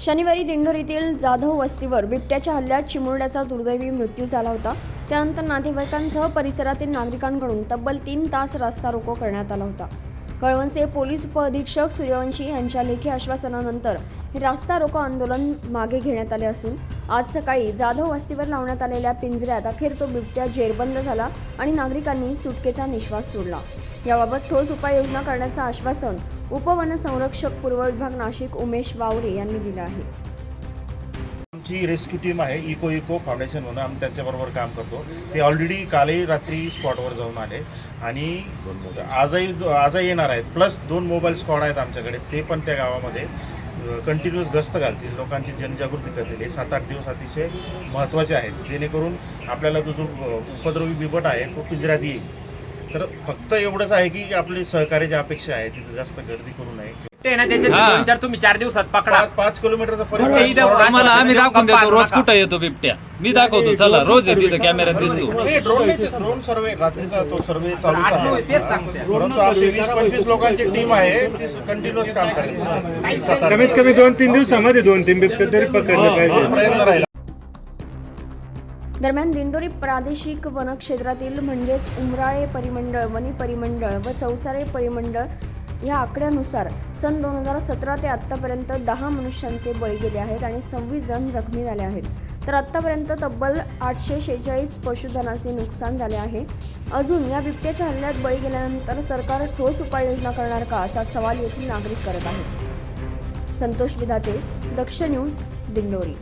शनिवारी दिंडोरीतील जाधव वस्तीवर बिबट्याच्या हल्ल्यात चिमुरड्याचा दुर्दैवी मृत्यू झाला होता. त्यानंतर नातेवाईकांसह परिसरातील नागरिकांकडून तब्बल तीन तास रास्ता रोको करण्यात आला होता. कळवणचे पोलीस उपअधीक्षक सूर्यवंशी यांच्या लेखी आश्वासनानंतर हे रास्ता रोको आंदोलन मागे घेण्यात आले असून आज सकाळी जाधव वस्तीवर लावण्यात आलेल्या पिंजऱ्यात अखेर तो बिबट्या जेरबंद झाला आणि नागरिकांनी सुटकेचा निश्वास सोडला. याबाबत ठोस उपाययोजना करण्याचं आश्वासन उपवन संरक्षक पूर्व विभाग नाशिक उमेश वावरे यांनी दिलं आहे. आमची रेस्क्यू टीम आहे इको इको फाउंडेशन म्हणून आम्ही त्यांच्याबरोबर काम करतो. ते ऑलरेडी कालही रात्री स्पॉटवर जाऊन आले आणि आजही आजही येणार आहेत. प्लस दोन मोबाईल स्क्वॉड आहेत आमच्याकडे. ते पण त्या गावामध्ये कंटिन्युअस गस्त घालतील. लोकांची जनजागृती करतील. हे सात आठ दिवस अतिशय महत्त्वाचे आहेत. जेणेकरून आपल्याला तो जो उपद्रवी बिबट आहे तो पिंजऱ्यात येईल. तर फक्त एवढंच आहे की आपली सहकार्याची अपेक्षा आहे तिथे जास्त गर्दी करू नये. ते ना त्याचे हा. दोन चार तुम्ही चार दिवसात पकडा. पाच पाच किलोमीटरचा ते इथं परिसर आम्हाला आम्ही दाखवून देतो रोज. कुठं येतो बिबट्या? मी दाखवतो चला रोज येतो इथं कॅमेऱ्यात दिसतो. हे ड्रोन नाही, ते ड्रोन सर्वे रात्रीचा तो सर्वे चालू आठ नऊ आहे तेच सांगते. परंतु आपली वीस पंचवीस लोकांची टीम आहे ती कंटिन्युअस काम करेल सात आठ कमीत कमी दोन तीन दिवसामध्ये दोन तीन बिबटे तरी पकडले पाहिजे. प्रयत्न राहील. दरम्यान दिंडोरी प्रादेशिक वनक्षेत्रातील म्हणजेच उमराळे परिमंडळ वनी परिमंडळ व चौसारे परिमंडळ या आकड्यानुसार सन दोन हजार सतरा ते आत्तापर्यंत दहा मनुष्यांचे बळी गेले आहेत आणि सव्वीस जण जखमी झाले आहेत. तर आत्तापर्यंत तब्बल आठशे शेहेचाळीस पशुधनाचे नुकसान झाले आहे. अजून या बिबट्याच्या हल्ल्यात बळी गेल्यानंतर सरकार ठोस उपाययोजना करणार का असा सवाल येथील नागरिक करत आहेत. संतोष विधाते दक्ष न्यूज दिंडोरी.